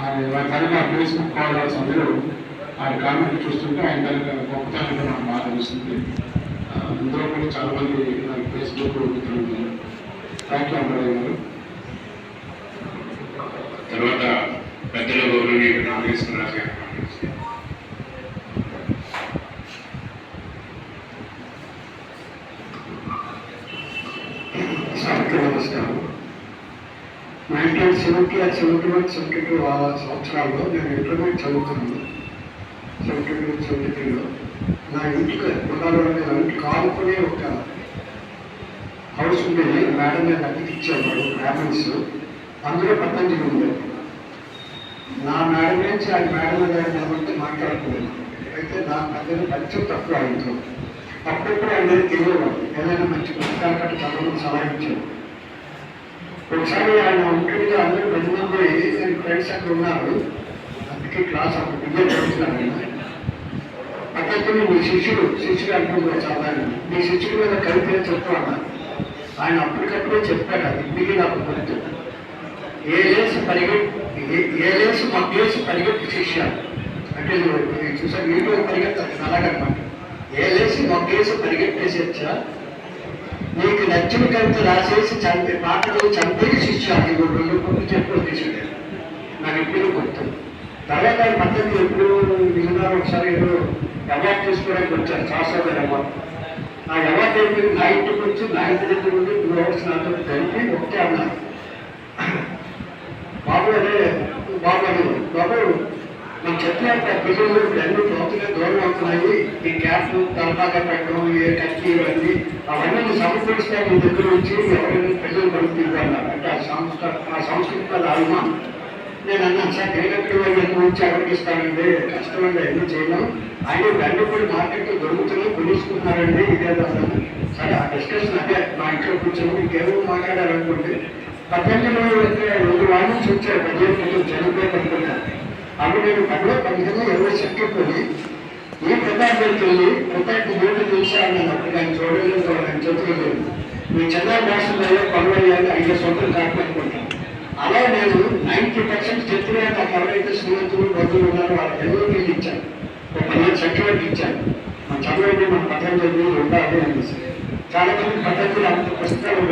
ఆయన కనుక Facebook followers అందరూ ఆయన కామెంట్ చూస్తుంటే ఆయన కనుక గొప్పతనం నాకు బాగా ఆ, ఇందులో కూడా చాలా మంది నాకు ఫేస్బుక్ మిత్రులు థ్యాంక్ యూ అమరాయ్ గారు. తర్వాత పెద్దల గౌరవనీయులు నాగేశ్వరరాజు గారు మాట్లాడుతున్నారు. సార్కి నమస్కారం. Nineteen seventy uh seventy one seventy two uh సంవత్సరాల్లో నేను ఇంటర్మీడియట్ చదువుతున్నాను. సెవెంటీ టూ సెవెంటీ త్రీలో. నా ఇంటికి గుండాలలో నా ఇంటికి ఆడుకునే ఒక హౌస్ ఉండేది. మేడం నేను అద్దెకి ఇచ్చేవాడు బ్రాహ్మణ్స్. అందులో పతంజలి ఉండేది. నా మేడం నుంచి ఆ మేడం గారి కాబట్టి మాట్లాడుకున్నాను అయితే నా పెద్దలు కొంచెం తక్కువ ఆయనతో. అప్పుడప్పుడు ఆయన తెలియవాడు ఏదైనా మంచి పుస్తకాలు కట్టి చదవడం సలహా ఇచ్చాడు ఒకసారి ఆయన ఒంటరిగా అందరూ పది మంది ఫ్రెండ్స్ అక్కడ ఉన్నారు. అందుకే క్లాస్ అప్పుడు బియ్యం చదువుతున్నాను అతను మీ శిష్యుడు శిష్యుడు అంటున్నారు సాధారణ మీ శిష్యుడి మీద కవిత చెప్పు ఆయన అప్పటికప్పుడే చెప్పాడు అది. మిగిలి నాకు గుర్తు ఏ లేసి పరిగెట్టి ఏ- ఏ లేసి మగ్గేసి పరిగెట్టి శిష్య అంటే నువ్వు చూసా నీటిలో పరిగెత్తాను అలాగనమాట. ఏ లేసి మగ్గేసి పరిగెట్టేసి వచ్చా? నీకు నచ్చిన కవిత రాసేసి చంపి పాటలు చంపేసి శిష్యాన్ని నీకు రెండు కొన్ని చెప్పు తీసుడే నాకు ఎప్పుడు గుర్తు. తర్వాత ఆయన పద్ధతి ఎప్పుడు నిజంగా ఒకసారి ఏదో అవార్డు తీసుకోవడానికి వచ్చారు శాస్త్ర గారు అవార్డు ఆ అవార్డు అయిపోయింది నా ఇంటికి వచ్చి నా ఇంటి దగ్గర నుండి టూ అవర్స్ నా నేను అన్ని దూరం అవుతున్నాయి ఈ క్యాప్ తలపాగా పెట్టడం ఏ ఇవన్నీ అవన్నీ నువ్వు సమకూరిస్తే దగ్గర నుంచి ఎవరైనా పిల్లలు అంటే ఆ సంస్కృత ఆ సంస్కృత అభిమానం నేను అన్నాను సార్ నుంచి ఎవరికి కష్టమండి ఎన్ని చేయను ఆయన కూడా మార్కెట్లో దొరుకుతున్నాయి కొనుక్కున్నారండి ఇదే అన్నాను సరే ఆ డిస్కషన్ అదే మా ఇంట్లో కూర్చొని ఇంకేమో మాట్లాడాలనుకుంటే పద్దెనిమిదిలో అయితే రెండు వారి నుంచి వచ్చారు పదిహేను చనిపోయి పట్టుకున్నాను అప్పుడు నేను పదిలో పదిహేను ఇరవై సెంట్లు ఈ ప్రతాప్ దగ్గరికి వెళ్ళి ప్రతాప్ నోటి చూశాను నేను అప్పుడు ఆయన చూడలేదు ఆయన చేతులు మీ చంద్ర భాషలో పనులయ్యాలి ఐదు సొంతం కాకపోతే అలా నేను నైంటీ పర్సెంట్ చెప్పిన నాకు ఎవరైతే స్నేహితులు బంధువులు ఉన్నారో వాళ్ళకి ఎవరికి ఇచ్చాను ఒక పదిహేను సెంట్లు ఇచ్చాను మా చదువు మన పతంజలి ఉండాలి అనేసి చాలా మంది పతంజలి అంత పుస్తకాలు